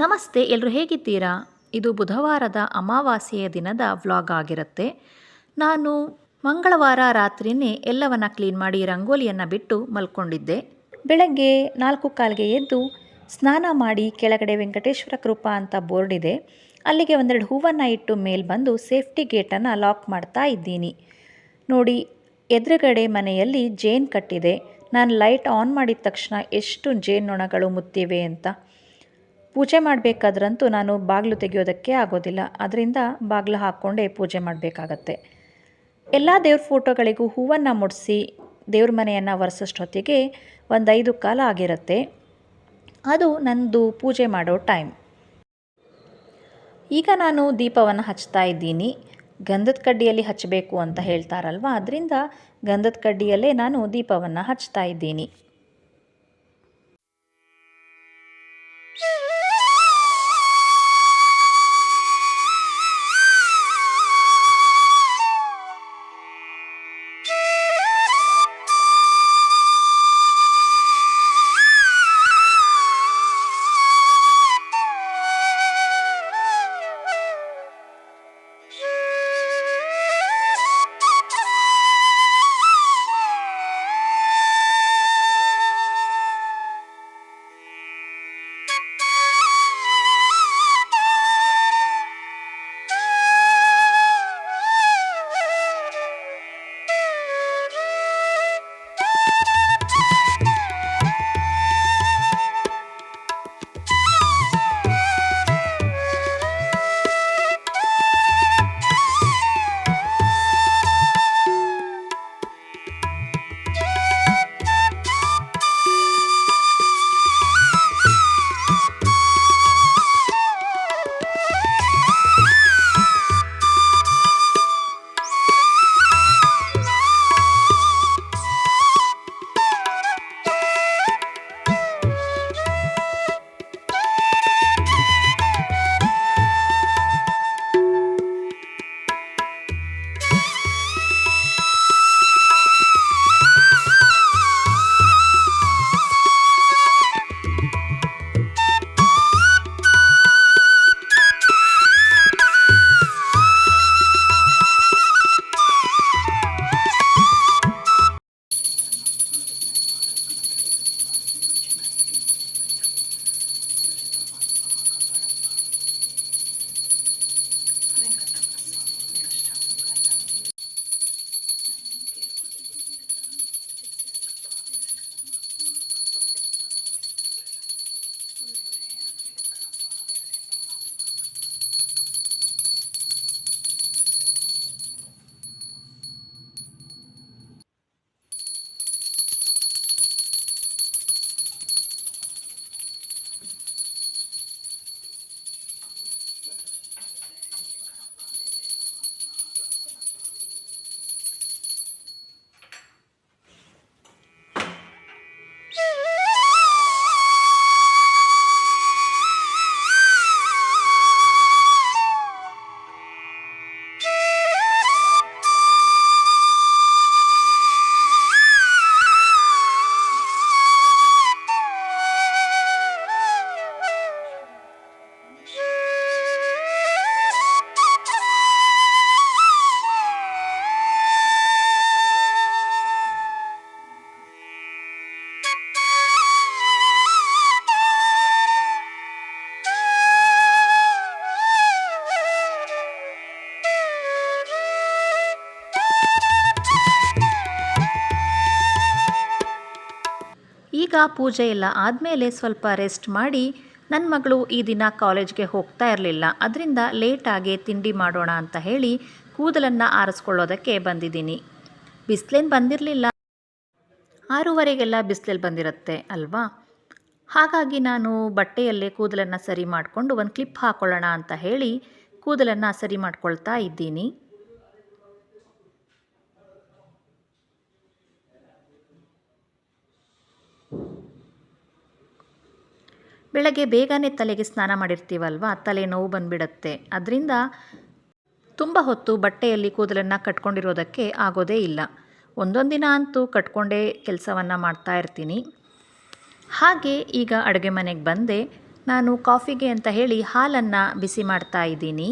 ನಮಸ್ತೆ ಎಲ್ಲರೂ ಹೇಗಿದ್ದೀರಾ? ಇದು ಬುಧವಾರದ ಅಮಾವಾಸ್ಯೆಯ ದಿನದ ವ್ಲಾಗ್ ಆಗಿರುತ್ತೆ. ನಾನು ಮಂಗಳವಾರ ರಾತ್ರಿಯೇ ಎಲ್ಲವನ್ನ ಕ್ಲೀನ್ ಮಾಡಿ ರಂಗೋಲಿಯನ್ನು ಬಿಟ್ಟು ಮಲ್ಕೊಂಡಿದ್ದೆ. ಬೆಳಗ್ಗೆ ನಾಲ್ಕು ಕಾಲಿಗೆ ಎದ್ದು ಸ್ನಾನ ಮಾಡಿ ಕೆಳಗಡೆ ವೆಂಕಟೇಶ್ವರ ಕೃಪಾ ಅಂತ ಬೋರ್ಡ್ ಇದೆ. ಅಲ್ಲಿಗೆ ಒಂದೆರಡು ಹೂವನ್ನು ಇಟ್ಟು ಮೇಲ್ ಬಂದು ಸೇಫ್ಟಿ ಗೇಟನ್ನು ಲಾಕ್ ಮಾಡ್ತಾ ಇದ್ದೀನಿ. ನೋಡಿ, ಎದುರುಗಡೆ ಮನೆಯಲ್ಲಿ ಜೇನ್ ಕಟ್ಟಿದೆ. ನಾನು ಲೈಟ್ ಆನ್ ಮಾಡಿದ ತಕ್ಷಣ ಎಷ್ಟು ಜೇನ್ನೊಣಗಳು ಮುತ್ತಿವೆ ಅಂತ. ಪೂಜೆ ಮಾಡಬೇಕಾದ್ರಂತೂ ನಾನು ಬಾಗಿಲು ತೆಗೆಯೋದಕ್ಕೆ ಆಗೋದಿಲ್ಲ. ಅದರಿಂದ ಬಾಗಿಲು ಹಾಕ್ಕೊಂಡೇ ಪೂಜೆ ಮಾಡಬೇಕಾಗತ್ತೆ. ಎಲ್ಲ ದೇವ್ರ ಫೋಟೋಗಳಿಗೂ ಹೂವನ್ನು ಮುಡಿಸಿ ದೇವ್ರ ಮನೆಯನ್ನು ಒರೆಸೋಷ್ಟೊತ್ತಿಗೆ ಒಂದು ಐದು ಕಾಲ ಆಗಿರುತ್ತೆ. ಅದು ನಂದು ಪೂಜೆ ಮಾಡೋ ಟೈಮ್. ಈಗ ನಾನು ದೀಪವನ್ನು ಹಚ್ತಾ ಇದ್ದೀನಿ. ಗಂಧದ ಕಡ್ಡಿಯಲ್ಲಿ ಹಚ್ಚಬೇಕು ಅಂತ ಹೇಳ್ತಾರಲ್ವ? ಅದರಿಂದ ಗಂಧದ ಕಡ್ಡಿಯಲ್ಲೇ ನಾನು ದೀಪವನ್ನು ಹಚ್ತಾ ಇದ್ದೀನಿ. ಈಗ ಪೂಜೆ ಎಲ್ಲ ಆದಮೇಲೆ ಸ್ವಲ್ಪ ರೆಸ್ಟ್ ಮಾಡಿ ನನ್ನ ಮಗಳು ಈ ದಿನ ಕಾಲೇಜ್ಗೆ ಹೋಗ್ತಾ ಇರಲಿಲ್ಲ. ಅದರಿಂದ ಲೇಟಾಗಿ ತಿಂಡಿ ಮಾಡೋಣ ಅಂತ ಹೇಳಿ ಕೂದಲನ್ನು ಆರಿಸ್ಕೊಳ್ಳೋದಕ್ಕೆ ಬಂದಿದ್ದೀನಿ. ಬಿಸಿಲೇನು ಬಂದಿರಲಿಲ್ಲ. ಆರೂವರೆಗೆಲ್ಲ ಬಿಸಿಲಲ್ಲಿ ಬಂದಿರುತ್ತೆ, ಅಲ್ವಾ? ಹಾಗಾಗಿ ನಾನು ಬಟ್ಟೆಯಲ್ಲೇ ಕೂದಲನ್ನು ಸರಿ ಮಾಡಿಕೊಂಡು ಒಂದು ಕ್ಲಿಪ್ ಹಾಕ್ಕೊಳ್ಳೋಣ ಅಂತ ಹೇಳಿ ಕೂದಲನ್ನು ಸರಿ ಮಾಡ್ಕೊಳ್ತಾ ಇದ್ದೀನಿ. ಬೆಳಗ್ಗೆ ಬೇಗನೆ ತಲೆಗೆ ಸ್ನಾನ ಮಾಡಿರ್ತೀವಲ್ವ? ತಲೆ ನೋವು ಬಂದುಬಿಡತ್ತೆ. ಅದರಿಂದ ತುಂಬ ಹೊತ್ತು ಬಟ್ಟೆಯಲ್ಲಿ ಕೂದಲನ್ನು ಕಟ್ಕೊಂಡಿರೋದಕ್ಕೆ ಆಗೋದೇ ಇಲ್ಲ. ಒಂದೊಂದು ದಿನ ಅಂತೂ ಕಟ್ಕೊಂಡೇ ಕೆಲಸವನ್ನು ಮಾಡ್ತಾ ಇರ್ತೀನಿ. ಹಾಗೆ ಈಗ ಅಡುಗೆ ಮನೆಗೆ ಬಂದೆ. ನಾನು ಕಾಫಿಗೆ ಅಂತ ಹೇಳಿ ಹಾಲನ್ನು ಬಿಸಿ ಮಾಡ್ತಾ ಇದ್ದೀನಿ.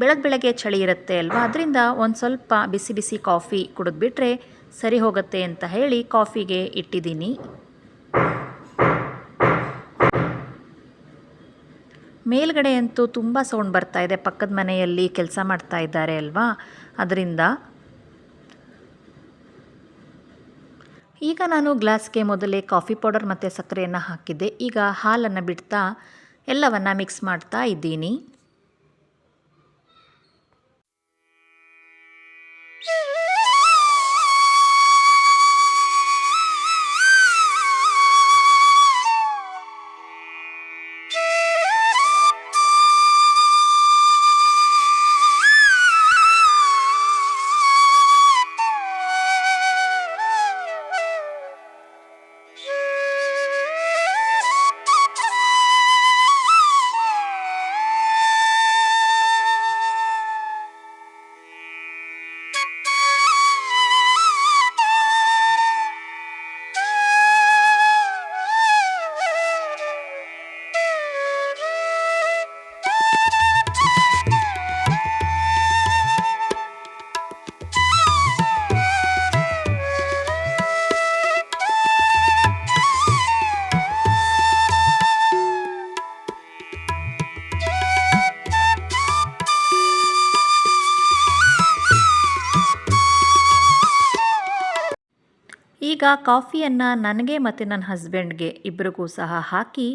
ಬೆಳಗ್ಗೆ ಬೆಳಗ್ಗೆ ಚಳಿ ಇರುತ್ತೆ ಅಲ್ವಾ? ಅದರಿಂದ ಒಂದು ಸ್ವಲ್ಪ ಬಿಸಿ ಬಿಸಿ ಕಾಫಿ ಕುಡಿದ್ಬಿಟ್ರೆ ಸರಿ ಹೋಗುತ್ತೆ ಅಂತ ಹೇಳಿ ಕಾಫಿಗೆ ಇಟ್ಟಿದ್ದೀನಿ. ಮೇಲ್ಗಡೆ ಅಂತೂ ತುಂಬ ಸೌಂಡ್ ಬರ್ತಾ ಇದೆ. ಪಕ್ಕದ ಮನೆಯಲ್ಲಿ ಕೆಲಸ ಮಾಡ್ತಾ ಇದ್ದಾರೆ ಅಲ್ವಾ? ಅದರಿಂದ ಈಗ ನಾನು ಗ್ಲಾಸ್ಗೆ ಮೊದಲೇ ಕಾಫಿ ಪೌಡರ್ ಮತ್ತು ಸಕ್ಕರೆಯನ್ನು ಹಾಕಿದ್ದೆ. ಈಗ ಹಾಲನ್ನು ಬಿಡ್ತಾ ಎಲ್ಲವನ್ನು ಮಿಕ್ಸ್ ಮಾಡ್ತಾ ಇದ್ದೀನಿ. ಈಗ ಕಾಫಿಯನ್ನು ನನಗೆ ಮತ್ತು ನನ್ನ ಹಸ್ಬೆಂಡ್ಗೆ ಇಬ್ಬರಿಗೂ ಸಹ ಹಾಕಿ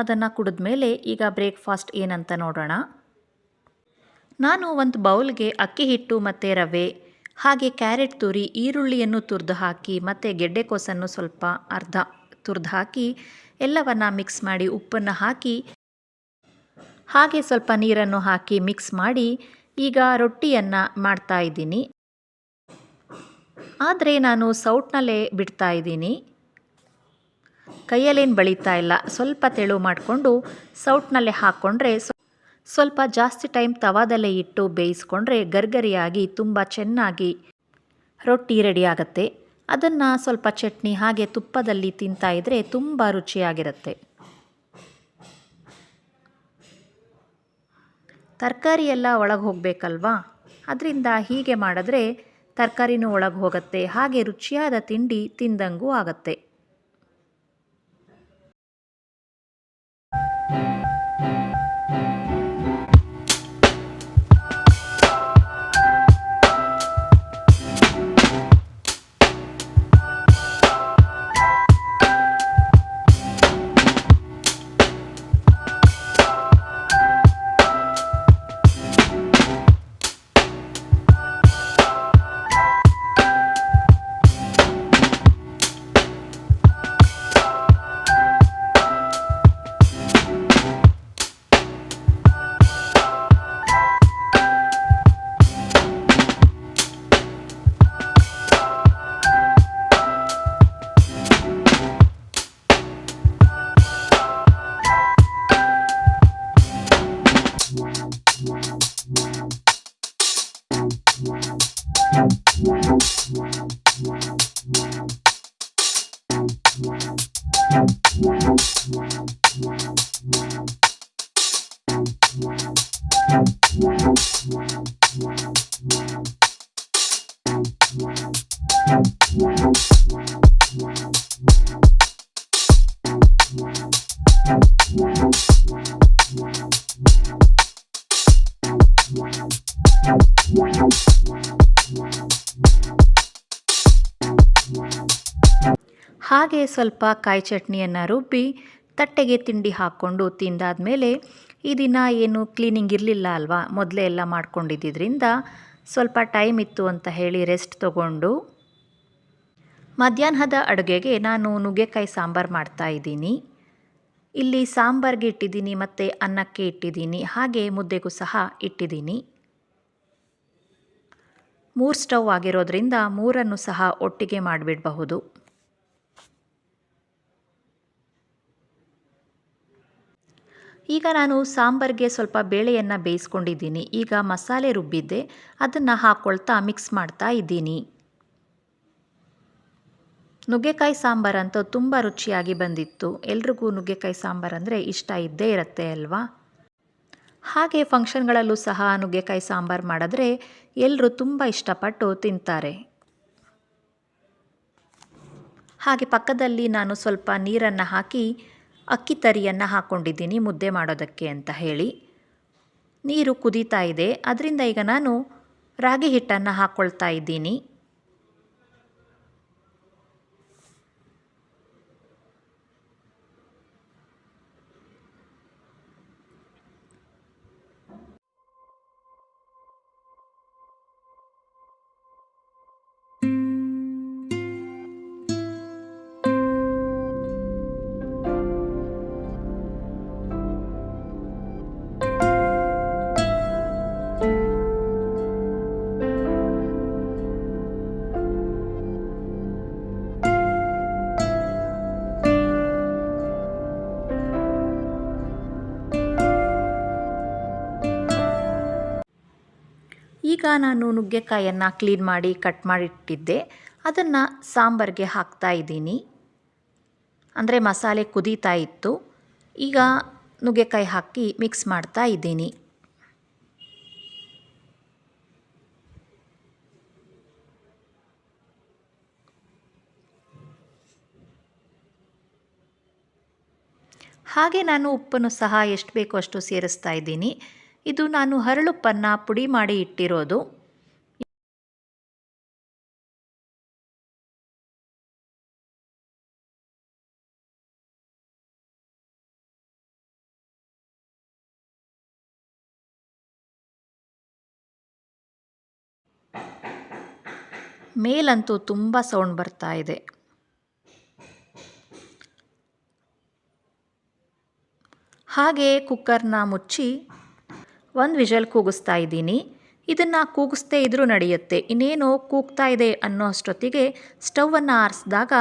ಅದನ್ನು ಕುಡಿದ ಮೇಲೆ ಈಗ ಬ್ರೇಕ್ಫಾಸ್ಟ್ ಏನಂತ ನೋಡೋಣ. ನಾನು ಒಂದು ಬೌಲ್ಗೆ ಅಕ್ಕಿ ಹಿಟ್ಟು ಮತ್ತು ರವೆ, ಹಾಗೆ ಕ್ಯಾರೆಟ್ ತುರಿ, ಈರುಳ್ಳಿಯನ್ನು ತುರಿದು ಹಾಕಿ ಮತ್ತು ಗೆಡ್ಡೆಕೋಸನ್ನು ಸ್ವಲ್ಪ ಅರ್ಧ ತುರಿದು ಹಾಕಿ ಎಲ್ಲವನ್ನು ಮಿಕ್ಸ್ ಮಾಡಿ ಉಪ್ಪನ್ನು ಹಾಕಿ, ಹಾಗೆ ಸ್ವಲ್ಪ ನೀರನ್ನು ಹಾಕಿ ಮಿಕ್ಸ್ ಮಾಡಿ ಈಗ ರೊಟ್ಟಿಯನ್ನು ಮಾಡ್ತಾ ಇದ್ದೀನಿ. ಆದರೆ ನಾನು ಸೌಟ್ನಲ್ಲೇ ಬಿಡ್ತಾ ಇದ್ದೀನಿ. ಕೈಯಲ್ಲೇನು ಬಳಿತಾ ಇಲ್ಲ. ಸ್ವಲ್ಪ ತೆಳು ಮಾಡಿಕೊಂಡು ಸೌಟ್ನಲ್ಲೇ ಹಾಕ್ಕೊಂಡ್ರೆ ಸ್ವಲ್ಪ ಜಾಸ್ತಿ ಟೈಮ್ ತವಾದಲ್ಲೇ ಇಟ್ಟು ಬೇಯಿಸ್ಕೊಂಡ್ರೆ ಗರ್ಗರಿಯಾಗಿ ತುಂಬ ಚೆನ್ನಾಗಿ ರೊಟ್ಟಿ ರೆಡಿ ಆಗುತ್ತೆ. ಅದನ್ನು ಸ್ವಲ್ಪ ಚಟ್ನಿ ಹಾಗೆ ತುಪ್ಪದಲ್ಲಿ ತಿಂತಾ ಇದ್ದರೆ ತುಂಬ ರುಚಿಯಾಗಿರುತ್ತೆ. ತರಕಾರಿ ಎಲ್ಲ ಒಳಗೆ ಹೋಗಬೇಕಲ್ವಾ? ಅದರಿಂದ ಹೀಗೆ ಮಾಡಿದ್ರೆ ತರಕಾರಿನೂ ಒಳಗೆ ಹೋಗುತ್ತೆ. ಹಾಗೆ ರುಚಿಯಾದ ತಿಂಡಿ ತಿಂದಂಗೂ ಆಗತ್ತೆ. ಹಾಗೆ ಸ್ವಲ್ಪ ಕಾಯಿ ಚಟ್ನಿಯನ್ನು ರುಬ್ಬಿ ತಟ್ಟೆಗೆ ತಿಂಡಿ ಹಾಕ್ಕೊಂಡು ತಿಂದಾದಮೇಲೆ ಈ ದಿನ ಏನು ಕ್ಲೀನಿಂಗ್ ಇರಲಿಲ್ಲ ಅಲ್ವಾ? ಮೊದಲೇ ಎಲ್ಲ ಮಾಡ್ಕೊಂಡಿದ್ದರಿಂದ ಸ್ವಲ್ಪ ಟೈಮ್ ಇತ್ತು ಅಂತ ಹೇಳಿ ರೆಸ್ಟ್ ತಗೊಂಡು ಮಧ್ಯಾಹ್ನದ ಅಡುಗೆಗೆ ನಾನು ನುಗ್ಗೆಕಾಯಿ ಸಾಂಬಾರು ಮಾಡ್ತಾ ಇದ್ದೀನಿ. ಇಲ್ಲಿ ಸಾಂಬಾರ್ಗೆ ಇಟ್ಟಿದ್ದೀನಿ ಮತ್ತು ಅನ್ನಕ್ಕೆ ಇಟ್ಟಿದ್ದೀನಿ, ಹಾಗೆ ಮುದ್ದೆಗೂ ಸಹ ಇಟ್ಟಿದ್ದೀನಿ. ಮೂರು ಸ್ಟವ್ ಆಗಿರೋದ್ರಿಂದ ಮೂರನ್ನು ಸಹ ಒಟ್ಟಿಗೆ ಮಾಡಿಬಿಡಬಹುದು. ಈಗ ನಾನು ಸಾಂಬಾರಿಗೆ ಸ್ವಲ್ಪ ಬೇಳೆಯನ್ನು ಬೇಯಿಸ್ಕೊಂಡಿದ್ದೀನಿ. ಈಗ ಮಸಾಲೆ ರುಬ್ಬಿದ್ದೆ. ಅದನ್ನು ಹಾಕ್ಕೊಳ್ತಾ ಮಿಕ್ಸ್ ಮಾಡ್ತಾ ಇದ್ದೀನಿ. ನುಗ್ಗೆಕಾಯಿ ಸಾಂಬಾರಂತೂ ತುಂಬ ರುಚಿಯಾಗಿ ಬಂದಿತ್ತು. ಎಲ್ರಿಗೂ ನುಗ್ಗೆಕಾಯಿ ಸಾಂಬಾರು ಅಂದರೆ ಇಷ್ಟ ಇದ್ದೇ ಇರುತ್ತೆ ಅಲ್ವಾ? ಹಾಗೆ ಫಂಕ್ಷನ್ಗಳಲ್ಲೂ ಸಹ ನುಗ್ಗೆಕಾಯಿ ಸಾಂಬಾರು ಮಾಡಿದ್ರೆ ಎಲ್ಲರೂ ತುಂಬ ಇಷ್ಟಪಟ್ಟು ತಿಂತಾರೆ. ಹಾಗೆ ಪಕ್ಕದಲ್ಲಿ ನಾನು ಸ್ವಲ್ಪ ನೀರನ್ನು ಹಾಕಿ ಅಕ್ಕಿ ತರಿಯನ್ನು ಹಾಕ್ಕೊಂಡಿದ್ದೀನಿ ಮುದ್ದೆ ಮಾಡೋದಕ್ಕೆ ಅಂತ ಹೇಳಿ. ನೀರು ಕುದೀತಾ ಇದೆ. ಅದರಿಂದ ಈಗ ನಾನು ರಾಗಿ ಹಿಟ್ಟನ್ನು ಹಾಕ್ಕೊಳ್ತಾ ಇದ್ದೀನಿ. ನಾನು ನುಗ್ಗೆಕಾಯನ್ನು ಕ್ಲೀನ್ ಮಾಡಿ, ಕಟ್ ಮಾಡಿಟ್ಟಿದ್ದೆ. ಅದನ್ನು ಸಾಂಬಾರಿಗೆ ಹಾಕ್ತಾ ಇದ್ದೀನಿ. ಅಂದರೆ ಮಸಾಲೆ ಕುದೀತಾ ಇತ್ತು. ಈಗ ನುಗ್ಗೆಕಾಯಿ ಹಾಕಿ ಮಿಕ್ಸ್ ಮಾಡ್ತಾ ಇದ್ದೀನಿ. ಹಾಗೆ ನಾನು ಉಪ್ಪನ್ನು ಸಹ ಎಷ್ಟು ಬೇಕೋ ಅಷ್ಟು ಸೇರಿಸ್ತಾ ಇದ್ದೀನಿ. ಇದು ನಾನು ಹರಳುಪ್ಪನ್ನು ಪುಡಿ ಮಾಡಿ ಇಟ್ಟಿರೋದು. ಮೇಲಂತೂ ತುಂಬ ಸೌಂಡ್ ಬರ್ತಾ ಇದೆ. ಹಾಗೆ ಕುಕ್ಕರ್ನ ಮುಚ್ಚಿ ಒಂದು ವಿಷಲ್ ಕೂಗಿಸ್ತಾ ಇದ್ದೀನಿ. ಇದನ್ನು ಕೂಗಿಸ್ತೇ ಇದ್ದರೂ ನಡೆಯುತ್ತೆ. ಇನ್ನೇನು ಕೂಗ್ತಾ ಇದೆ ಅನ್ನೋ ಅಷ್ಟೊತ್ತಿಗೆ ಸ್ಟವನ್ನು ಆರಿಸಿದಾಗ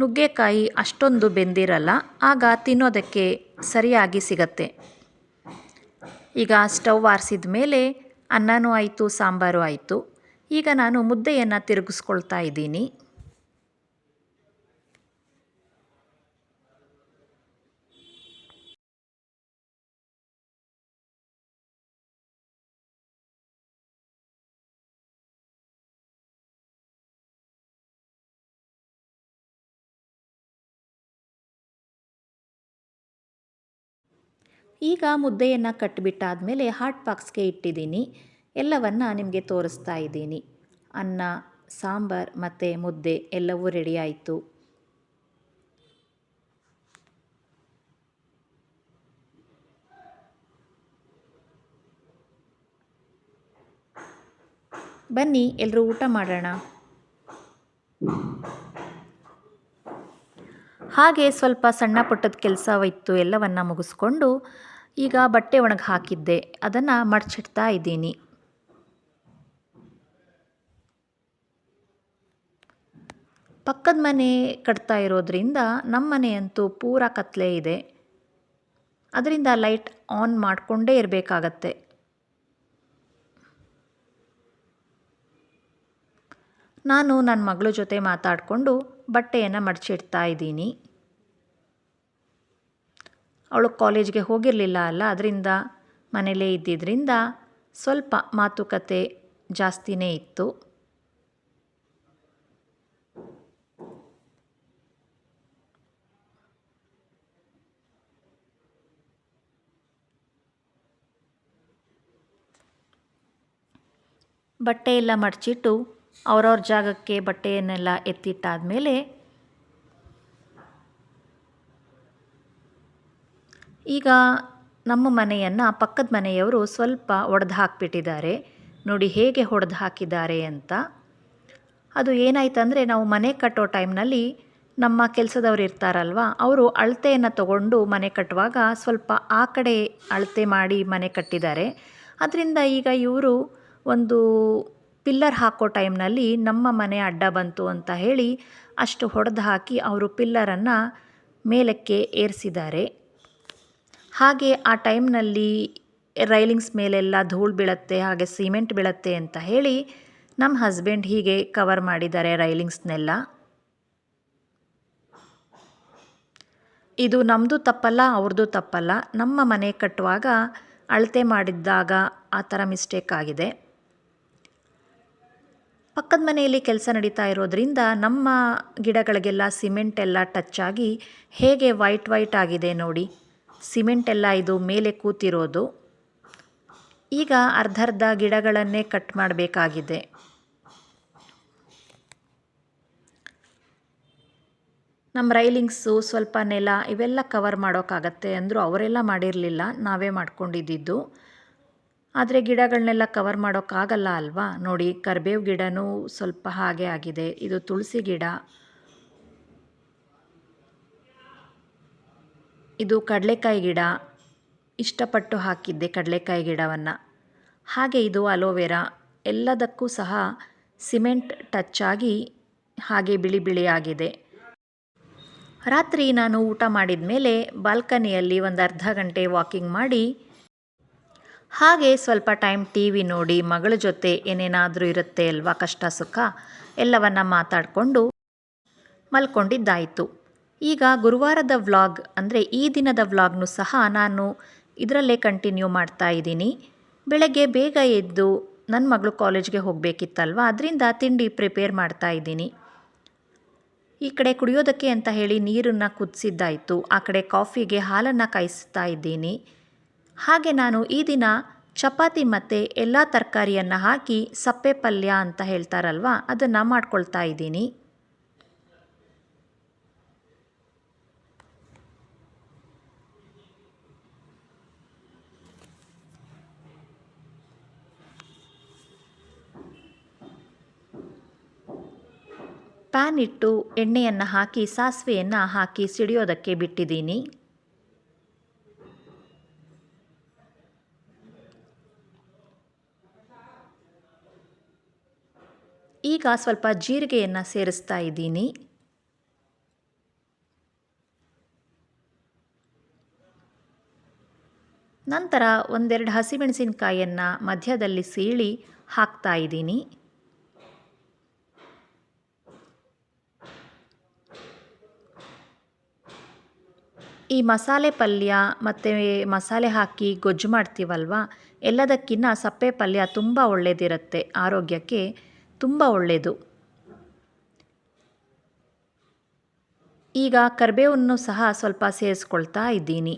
ನುಗ್ಗೆಕಾಯಿ ಅಷ್ಟೊಂದು ಬೆಂದಿರಲ್ಲ, ಆಗ ತಿನ್ನೋದಕ್ಕೆ ಸರಿಯಾಗಿ ಸಿಗತ್ತೆ. ಈಗ ಸ್ಟವ್ ಆರಿಸಿದ ಮೇಲೆ ಅನ್ನನೂ ಆಯಿತು, ಸಾಂಬಾರು ಆಯಿತು. ಈಗ ನಾನು ಮುದ್ದೆಯನ್ನು ತಿರುಗಿಸ್ಕೊಳ್ತಾ ಇದ್ದೀನಿ. ಈಗ ಮುದ್ದೆಯನ್ನು ಕಟ್ಟಿಬಿಟ್ಟಾದಮೇಲೆ ಹಾಟ್ ಬಾಕ್ಸ್ಗೆ ಇಟ್ಟಿದ್ದೀನಿ. ಎಲ್ಲವನ್ನು ನಿಮಗೆ ತೋರಿಸ್ತಾ ಇದ್ದೀನಿ. ಅನ್ನ, ಸಾಂಬಾರ್ ಮತ್ತು ಮುದ್ದೆ ಎಲ್ಲವೂ ರೆಡಿ ಆಯಿತು. ಬನ್ನಿ ಎಲ್ಲರೂ ಊಟ ಮಾಡೋಣ. ಹಾಗೆ ಸ್ವಲ್ಪ ಸಣ್ಣ ಪುಟ್ಟದ ಕೆಲಸ ಇತ್ತು ಎಲ್ಲವನ್ನು ಮುಗಿಸ್ಕೊಂಡು ಈಗ ಬಟ್ಟೆ ಒಣಗಿ ಹಾಕಿದ್ದೆ, ಅದನ್ನು ಮಡಚಿಡ್ತಾ ಇದ್ದೀನಿ. ಪಕ್ಕದ ಮನೆ ಕಟ್ತಾ ಇರೋದ್ರಿಂದ ನಮ್ಮ ಮನೆಯಂತೂ ಪೂರ ಕತ್ಲೆ ಇದೆ. ಅದರಿಂದ ಲೈಟ್ ಆನ್ ಮಾಡಿಕೊಂಡೇ ಇರಬೇಕಾಗತ್ತೆ. ನಾನು ನನ್ನ ಮಗಳ ಜೊತೆ ಮಾತಾಡಿಕೊಂಡು ಬಟ್ಟೆಯನ್ನು ಮಡಚಿಡ್ತಾ ಇದ್ದೀನಿ. ಅವಳು ಕಾಲೇಜ್ಗೆ ಹೋಗಿರಲಿಲ್ಲ ಅಲ್ಲ, ಅದರಿಂದ ಮನೆಯಲ್ಲೇ ಇದ್ದಿದ್ದರಿಂದ ಸ್ವಲ್ಪ ಮಾತುಕತೆ ಜಾಸ್ತಿನೇ ಇತ್ತು. ಬಟ್ಟೆ ಎಲ್ಲ ಮಡಚಿಟ್ಟು ಅವ್ರವ್ರ ಜಾಗಕ್ಕೆ ಬಟ್ಟೆಯನ್ನೆಲ್ಲ ಎತ್ತಿಟ್ಟಾದಮೇಲೆ ಈಗ ನಮ್ಮ ಮನೆಯನ್ನು ಪಕ್ಕದ ಮನೆಯವರು ಸ್ವಲ್ಪ ಒಡೆದು ಹಾಕಿಬಿಟ್ಟಿದ್ದಾರೆ. ನೋಡಿ ಹೇಗೆ ಹೊಡೆದು ಹಾಕಿದ್ದಾರೆ ಅಂತ. ಅದು ಏನಾಯ್ತಂದರೆ ನಾವು ಮನೆ ಕಟ್ಟೋ ಟೈಮ್ನಲ್ಲಿ ನಮ್ಮ ಕೆಲಸದವ್ರು ಇರ್ತಾರಲ್ವ, ಅವರು ಅಳತೆಯನ್ನು ತಗೊಂಡು ಮನೆ ಕಟ್ಟುವಾಗ ಸ್ವಲ್ಪ ಆ ಕಡೆ ಅಳತೆ ಮಾಡಿ ಮನೆ ಕಟ್ಟಿದ್ದಾರೆ. ಅದರಿಂದ ಈಗ ಇವರು ಒಂದು ಪಿಲ್ಲರ್ ಹಾಕೋ ಟೈಮ್ನಲ್ಲಿ ನಮ್ಮ ಮನೆ ಅಡ್ಡ ಬಂತು ಅಂತ ಹೇಳಿ ಅಷ್ಟು ಹೊಡೆದು ಹಾಕಿ ಅವರು ಪಿಲ್ಲರನ್ನು ಮೇಲಕ್ಕೆ ಏರಿಸಿದ್ದಾರೆ. ಹಾಗೆ ಆ ಟೈಮ್ನಲ್ಲಿ ರೈಲಿಂಗ್ಸ್ ಮೇಲೆಲ್ಲ ಧೂಳು ಬೀಳುತ್ತೆ, ಹಾಗೆ ಸಿಮೆಂಟ್ ಬೀಳುತ್ತೆ ಅಂತ ಹೇಳಿ ನಮ್ಮ ಹಸ್ಬೆಂಡ್ ಹೀಗೆ ಕವರ್ ಮಾಡಿದ್ದಾರೆ ರೈಲಿಂಗ್ಸ್ನೆಲ್ಲ. ಇದು ನಮ್ಮದು ತಪ್ಪಲ್ಲ, ಅವ್ರದ್ದು ತಪ್ಪಲ್ಲ. ನಮ್ಮ ಮನೆ ಕಟ್ಟುವಾಗ ಅಳತೆ ಮಾಡಿದ್ದಾಗ ಆ ಥರ ಮಿಸ್ಟೇಕ್ ಆಗಿದೆ. ಪಕ್ಕದ ಮನೆಯಲ್ಲಿ ಕೆಲಸ ನಡೀತಾ ಇರೋದ್ರಿಂದ ನಮ್ಮ ಗಿಡಗಳಿಗೆಲ್ಲ ಸಿಮೆಂಟ್ ಎಲ್ಲ ಟಚ್ ಆಗಿ ಹೇಗೆ ವೈಟ್ ವೈಟ್ ಆಗಿದೆ ನೋಡಿ. ಸಿಮೆಂಟ್ ಎಲ್ಲ ಇದು ಮೇಲೆ ಕೂತಿರೋದು. ಈಗ ಅರ್ಧರ್ಧ ಗಿಡಗಳನ್ನೇ ಕಟ್ ಮಾಡಬೇಕಾಗಿದೆ. ನಮ್ಮ ರೈಲಿಂಗ್ಸು ಸ್ವಲ್ಪ ನೆಲ ಇವೆಲ್ಲ ಕವರ್ ಮಾಡೋಕ್ಕಾಗತ್ತೆ ಅಂದರೂ ಅವರೆಲ್ಲ ಮಾಡಿರಲಿಲ್ಲ. ನಾವೇ ಮಾಡ್ಕೊಂಡಿದ್ದಿದ್ದು. ಆದರೆ ಗಿಡಗಳನ್ನೆಲ್ಲ ಕವರ್ ಮಾಡೋಕ್ಕಾಗಲ್ಲ ಅಲ್ವಾ? ನೋಡಿ, ಕರ್ಬೇವು ಗಿಡನೂ ಸ್ವಲ್ಪ ಹಾಗೆ ಆಗಿದೆ. ಇದು ತುಳಸಿ ಗಿಡ. ಇದು ಕಡಲೆಕಾಯಿ ಗಿಡ. ಇಷ್ಟಪಟ್ಟು ಹಾಕಿದ್ದೆ ಕಡಲೆಕಾಯಿ ಗಿಡವನ್ನು. ಹಾಗೆ ಇದು ಅಲೋವೆರಾ. ಎಲ್ಲದಕ್ಕೂ ಸಹ ಸಿಮೆಂಟ್ ಟಚ್ ಆಗಿ ಹಾಗೆ ಬಿಳಿ ಬಿಳಿಯಾಗಿದೆ ರಾತ್ರಿ ನಾನು ಊಟ ಮಾಡಿದ ಮೇಲೆ ಬಾಲ್ಕನಿಯಲ್ಲಿ ಒಂದು ಅರ್ಧ ಗಂಟೆ ವಾಕಿಂಗ್ ಮಾಡಿ, ಹಾಗೆ ಸ್ವಲ್ಪ ಟೈಮ್ ಟಿ ವಿ ನೋಡಿ ಮಗಳ ಜೊತೆ ಏನೇನಾದರೂ ಇರುತ್ತೆ ಅಲ್ವಾ ಕಷ್ಟ ಸುಖ ಎಲ್ಲವನ್ನ ಮಾತಾಡಿಕೊಂಡು ಮಲ್ಕೊಂಡಿದ್ದಾಯಿತು. ಈಗ ಗುರುವಾರದ ವ್ಲಾಗ್, ಅಂದರೆ ಈ ದಿನದ ವ್ಲಾಗ್ನು ಸಹ ನಾನು ಇದರಲ್ಲೇ ಕಂಟಿನ್ಯೂ ಮಾಡ್ತಾ ಇದ್ದೀನಿ. ಬೆಳಗ್ಗೆ ಬೇಗ ಎದ್ದು ನನ್ನ ಮಗಳು ಕಾಲೇಜ್ಗೆ ಹೋಗಬೇಕಿತ್ತಲ್ವ? ಅದರಿಂದ ತಿಂಡಿ ಪ್ರಿಪೇರ್ ಮಾಡ್ತಾ ಇದ್ದೀನಿ. ಈ ಕಡೆ ಕುಡಿಯೋದಕ್ಕೆ ಅಂತ ಹೇಳಿ ನೀರನ್ನು ಕುದಿಸಿದ್ದಾಯಿತು. ಆ ಕಡೆ ಕಾಫಿಗೆ ಹಾಲನ್ನು ಕಾಯಿಸ್ತಾ ಇದ್ದೀನಿ. ಹಾಗೆ ನಾನು ಈ ದಿನ ಚಪಾತಿ ಮತ್ತು ಎಲ್ಲ ತರಕಾರಿಯನ್ನು ಹಾಕಿ ಸಪ್ಪೆ ಪಲ್ಯ ಅಂತ ಹೇಳ್ತಾರಲ್ವ? ಅದನ್ನು ಮಾಡ್ಕೊಳ್ತಾ ಇದ್ದೀನಿ. ಪ್ಯಾನ್ ಇಟ್ಟು ಎಣ್ಣೆಯನ್ನು ಹಾಕಿ ಸಾಸಿವೆಯನ್ನು ಹಾಕಿ ಸಿಡಿಯೋದಕ್ಕೆ ಬಿಟ್ಟಿದ್ದೀನಿ. ಈಗ ಸ್ವಲ್ಪ ಜೀರಿಗೆಯನ್ನು ಸೇರಿಸ್ತಾ ಇದ್ದೀನಿ. ನಂತರ ಒಂದೆರಡು ಹಸಿಮೆಣಸಿನಕಾಯಿಯನ್ನು ಮಧ್ಯದಲ್ಲಿ ಸೀಳಿ ಹಾಕ್ತಾ ಇದ್ದೀನಿ. ಈ ಮಸಾಲೆ ಪಲ್ಯ ಮತ್ತು ಮಸಾಲೆ ಹಾಕಿ ಗೊಜ್ಜು ಮಾಡ್ತೀವಲ್ವ? ಎಲ್ಲದಕ್ಕಿಂತ ಸಪ್ಪೆ ಪಲ್ಯ ತುಂಬ ಒಳ್ಳೆಯದಿರುತ್ತೆ ಆರೋಗ್ಯಕ್ಕೆ ತುಂಬ ಒಳ್ಳೆಯದು ಈಗ ಕರಿಬೇವನ್ನು ಸಹ ಸ್ವಲ್ಪ ಸೇರಿಸ್ಕೊಳ್ತಾ ಇದ್ದೀನಿ.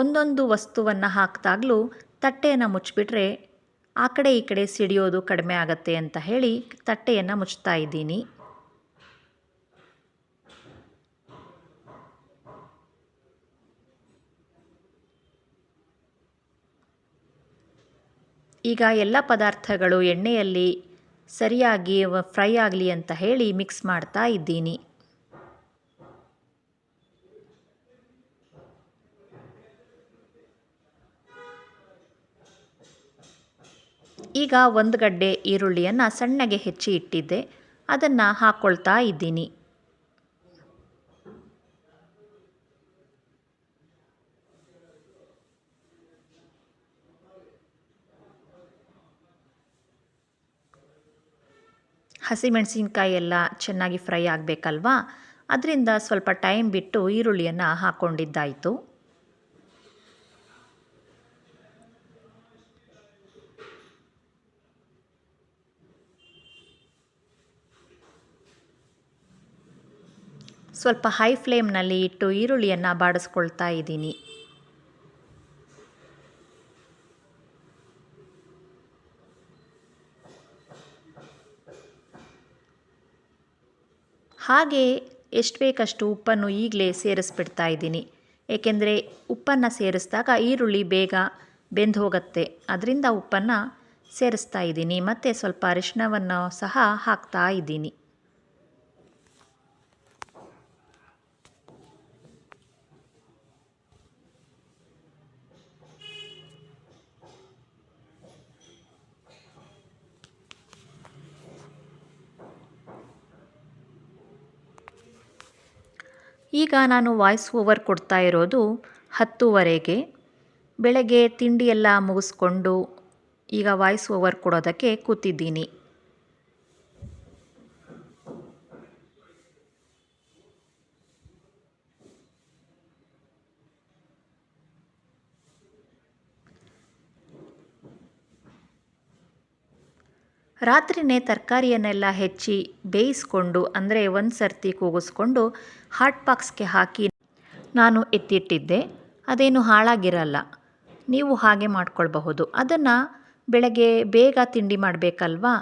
ಒಂದೊಂದು ವಸ್ತುವನ್ನು ಹಾಕಿದಾಗಲೂ ತಟ್ಟೆಯನ್ನು ಮುಚ್ಚಿಬಿಟ್ರೆ ಆ ಕಡೆ ಈ ಕಡೆ ಸಿಡಿಯೋದು ಕಡಿಮೆ ಆಗುತ್ತೆ ಅಂತ ಹೇಳಿ ತಟ್ಟೆಯನ್ನು ಮುಚ್ತಾ ಇದ್ದೀನಿ. ಈಗ ಎಲ್ಲ ಪದಾರ್ಥಗಳು ಎಣ್ಣೆಯಲ್ಲಿ ಸರಿಯಾಗಿ ಫ್ರೈ ಆಗಲಿ ಅಂತ ಹೇಳಿ ಮಿಕ್ಸ್ ಮಾಡ್ತಾ ಇದ್ದೀನಿ. ಈಗ ಒಂದು ಗಡ್ಡೆ ಈರುಳ್ಳಿಯನ್ನು ಸಣ್ಣಗೆ ಹೆಚ್ಚಿ ಇಟ್ಟಿದ್ದೆ. ಅದನ್ನು ಹಾಕ್ಕೊಳ್ತಾ ಇದ್ದೀನಿ. ಹಸಿಮೆಣಸಿನ್ಕಾಯಿ ಎಲ್ಲ ಚೆನ್ನಾಗಿ ಫ್ರೈ ಆಗಬೇಕಲ್ವಾ? ಅದರಿಂದ ಸ್ವಲ್ಪ ಟೈಮ್ ಬಿಟ್ಟು ಈರುಳ್ಳಿಯನ್ನು ಹಾಕ್ಕೊಂಡಿದ್ದಾಯಿತು ಸ್ವಲ್ಪ ಹೈ ಫ್ಲೇಮ್ನಲ್ಲಿ ಇಟ್ಟು ಈರುಳ್ಳಿಯನ್ನು ಬಾಡಿಸ್ಕೊಳ್ತಾ ಇದ್ದೀನಿ. ಹಾಗೆ ಎಷ್ಟು ಬೇಕಷ್ಟು ಉಪ್ಪನ್ನು ಈಗಲೇ ಸೇರಿಸ್ಬಿಡ್ತಾ ಇದ್ದೀನಿ. ಏಕೆಂದರೆ ಉಪ್ಪನ್ನು ಸೇರಿಸಿದಾಗ ಈರುಳ್ಳಿ ಬೇಗ ಬೆಂದು ಹೋಗುತ್ತೆ. ಅದರಿಂದ ಉಪ್ಪನ್ನು ಸೇರಿಸ್ತಾ ಇದ್ದೀನಿ. ಮತ್ತು ಸ್ವಲ್ಪ ಅರಿಶಿನವನ್ನು ಸಹ ಹಾಕ್ತಾ ಇದ್ದೀನಿ. ಈಗ ನಾನು ವಾಯ್ಸ್ ಓವರ್ ಕೊಡ್ತಾ ಇರೋದು ಹತ್ತುವರೆಗೆ. ಬೆಳಗ್ಗೆ ತಿಂಡಿಯೆಲ್ಲ ಮುಗಿಸ್ಕೊಂಡು ಈಗ ವಾಯ್ಸ್ ಓವರ್ ಕೊಡೋದಕ್ಕೆ ಕೂತಿದ್ದೀನಿ. ರಾತ್ರಿನೇ ತರಕಾರಿಯನ್ನೆಲ್ಲ ಹೆಚ್ಚಿ ಬೇಯಿಸ್ಕೊಂಡು, ಅಂದರೆ ಒಂದು ಸರ್ತಿ ಕೂಗಿಸ್ಕೊಂಡು ಹಾಟ್ ಬಾಕ್ಸ್ಗೆ ಹಾಕಿ ನಾನು ಎತ್ತಿಟ್ಟಿದ್ದೆ. ಅದೇನು ಹಾಳಾಗಿರಲ್ಲ. ನೀವು ಹಾಗೆ ಮಾಡ್ಕೊಳ್ಬಹುದು. ಅದನ್ನು ಬೆಳಗ್ಗೆ ಬೇಗ ತಿಂಡಿ ಮಾಡಬೇಕಲ್ವಾ?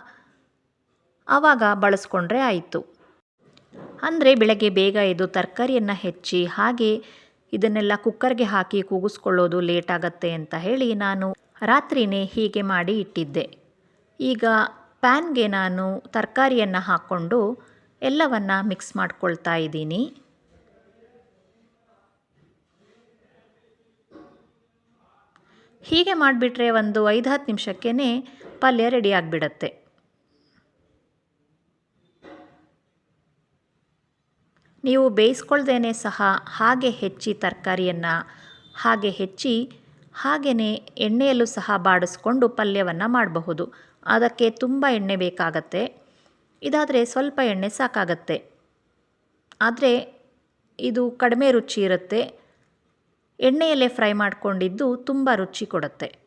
ಆವಾಗ ಬಳಸ್ಕೊಂಡ್ರೆ ಆಯಿತು. ಅಂದರೆ ಬೆಳಗ್ಗೆ ಬೇಗ ಇದು ತರಕಾರಿಯನ್ನು ಹೆಚ್ಚಿ ಹಾಗೆ ಇದನ್ನೆಲ್ಲ ಕುಕ್ಕರ್ಗೆ ಹಾಕಿ ಕೂಗಿಸ್ಕೊಳ್ಳೋದು ಲೇಟ್ ಆಗತ್ತೆ ಅಂತ ಹೇಳಿ ನಾನು ರಾತ್ರಿನೇ ಹೀಗೆ ಮಾಡಿ ಇಟ್ಟಿದ್ದೆ. ಈಗ ಪ್ಯಾನ್ಗೆ ನಾನು ತರಕಾರಿಯನ್ನು ಹಾಕ್ಕೊಂಡು ಎಲ್ಲವನ್ನ ಮಿಕ್ಸ್ ಮಾಡ್ಕೊಳ್ತಾ ಇದ್ದೀನಿ. ಹೀಗೆ ಮಾಡಿಬಿಟ್ರೆ ಒಂದು ಐದು ಹತ್ತು ನಿಮಿಷಕ್ಕೇ ಪಲ್ಯ ರೆಡಿ ಆಗಿಬಿಡತ್ತೆ. ನೀವು ಬೇಯಿಸ್ಕೊಳ್ದೇ ಸಹ ಹಾಗೆ ಹೆಚ್ಚಿ ತರಕಾರಿಯನ್ನು ಹಾಗೆ ಹೆಚ್ಚಿ ಹಾಗೆಯೇ ಎಣ್ಣೆಯಲ್ಲೂ ಸಹ ಬಾಡಿಸ್ಕೊಂಡು ಪಲ್ಯವನ್ನು ಮಾಡಬಹುದು. ಅದಕ್ಕೆ ತುಂಬ ಎಣ್ಣೆ ಬೇಕಾಗತ್ತೆ. ಇದಾದರೆ ಸ್ವಲ್ಪ ಎಣ್ಣೆ ಸಾಕಾಗತ್ತೆ. ಆದರೆ ಇದು ಕಡಿಮೆ ರುಚಿ ಇರುತ್ತೆ. ಎಣ್ಣೆಯಲ್ಲೇ ಫ್ರೈ ಮಾಡಿಕೊಂಡಿದ್ದು ತುಂಬ ರುಚಿ ಕೊಡುತ್ತೆ.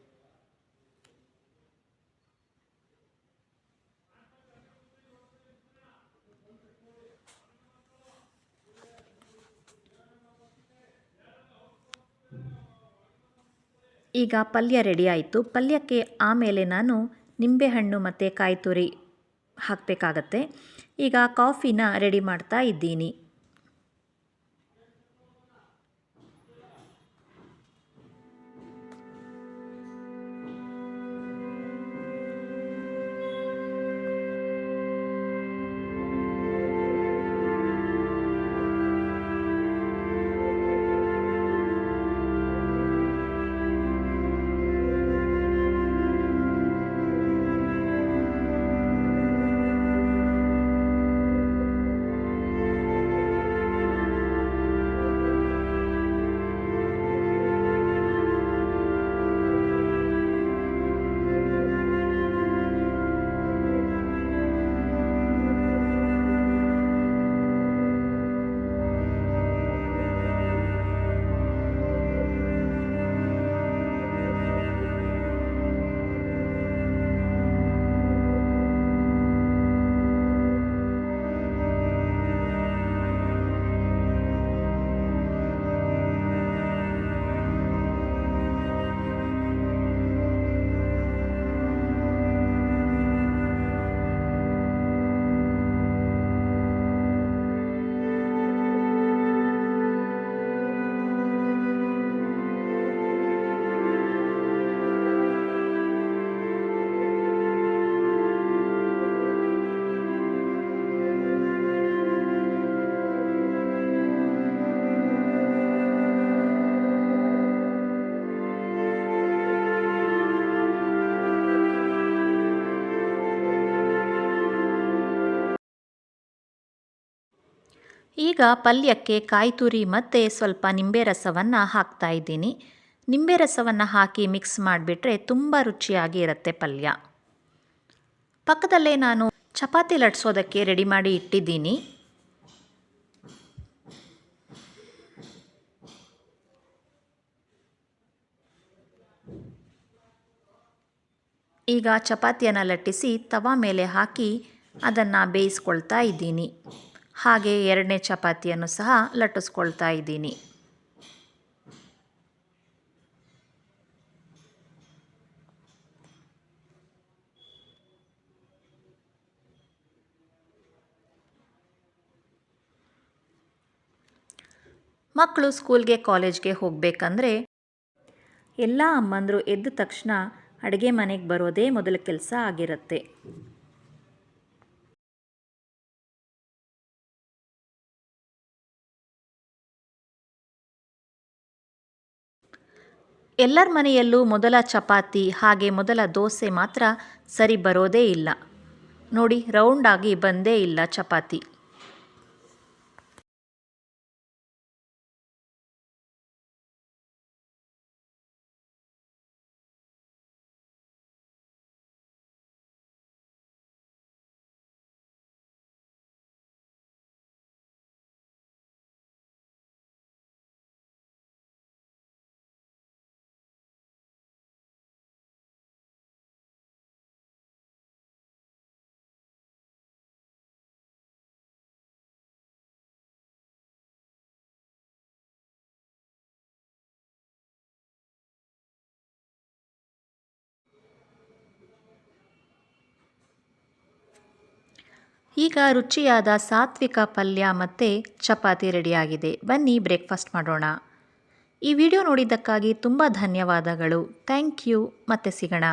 ಈಗ ಪಲ್ಯ ರೆಡಿ ಆಯಿತು. ಪಲ್ಯಕ್ಕೆ ಆಮೇಲೆ ನಾನು ನಿಂಬೆಹಣ್ಣು ಮತ್ತು ಕಾಯಿ ತುರಿ ಹಾಕಬೇಕಾಗತ್ತೆ. ಈಗ ಕಾಫಿನ ರೆಡಿ ಮಾಡ್ತಾ ಇದ್ದೀನಿ. ಈಗ ಪಲ್ಯಕ್ಕೆ ಕಾಯಿ ತುರಿ ಮತ್ತು ಸ್ವಲ್ಪ ನಿಂಬೆ ರಸವನ್ನು ಹಾಕ್ತಾ ಇದ್ದೀನಿ. ನಿಂಬೆ ರಸವನ್ನು ಹಾಕಿ ಮಿಕ್ಸ್ ಮಾಡಿಬಿಟ್ರೆ ತುಂಬ ರುಚಿಯಾಗಿ ಇರುತ್ತೆ ಪಲ್ಯ. ಪಕ್ಕದಲ್ಲೇ ನಾನು ಚಪಾತಿ ಲಟ್ಸೋದಕ್ಕೆ ರೆಡಿ ಮಾಡಿ ಇಟ್ಟಿದ್ದೀನಿ. ಈಗ ಚಪಾತಿಯನ್ನು ಲಟ್ಟಿಸಿ ತವಾ ಮೇಲೆ ಹಾಕಿ ಅದನ್ನು ಬೇಯಿಸ್ಕೊಳ್ತಾ ಇದ್ದೀನಿ. ಹಾಗೆ ಎರಡನೇ ಚಪಾತಿಯನ್ನು ಸಹ ಲಟ್ಟಿಸ್ಕೊಳ್ತಾ ಇದ್ದೀನಿ. ಮಕ್ಕಳು ಸ್ಕೂಲ್ಗೆ, ಕಾಲೇಜ್ಗೆ ಹೋಗಬೇಕಂದ್ರೆ ಎಲ್ಲ ಅಮ್ಮಂದರು ಎದ್ದ ತಕ್ಷಣ ಅಡುಗೆ ಮನೆಗೆ ಬರೋದೇ ಮೊದಲ ಕೆಲಸ ಆಗಿರುತ್ತೆ. ಎಲ್ಲರ ಮನೆಯಲ್ಲೂ ಮೊದಲ ಚಪಾತಿ, ಹಾಗೆ ಮೊದಲ ದೋಸೆ ಮಾತ್ರ ಸರಿ ಬರೋದೇ ಇಲ್ಲ. ನೋಡಿ, ರೌಂಡಾಗಿ ಬಂದೇ ಇಲ್ಲ ಚಪಾತಿ. ಈಗ ರುಚಿಯಾದ ಸಾತ್ವಿಕ ಪಲ್ಯ ಮತ್ತು ಚಪಾತಿ ರೆಡಿಯಾಗಿದೆ. ಬನ್ನಿ ಬ್ರೇಕ್ಫಾಸ್ಟ್ ಮಾಡೋಣ. ಈ ವಿಡಿಯೋ ನೋಡಿದ್ದಕ್ಕಾಗಿ ತುಂಬ ಧನ್ಯವಾದಗಳು. Thank you. ಮತ್ತೆ ಸಿಗೋಣ.